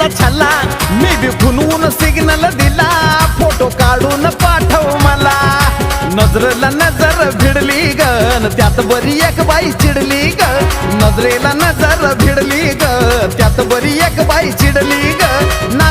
माझा छल्ला मी बी सिग्नल दिला. फोटो काढून पाठव मला. नजरेला नजर भिडली ग. न त्यात बरी एक बाई चिडली ग. नजरेला नजर भिडली ग. त्यात बरी एक बाई चिडली ग. ना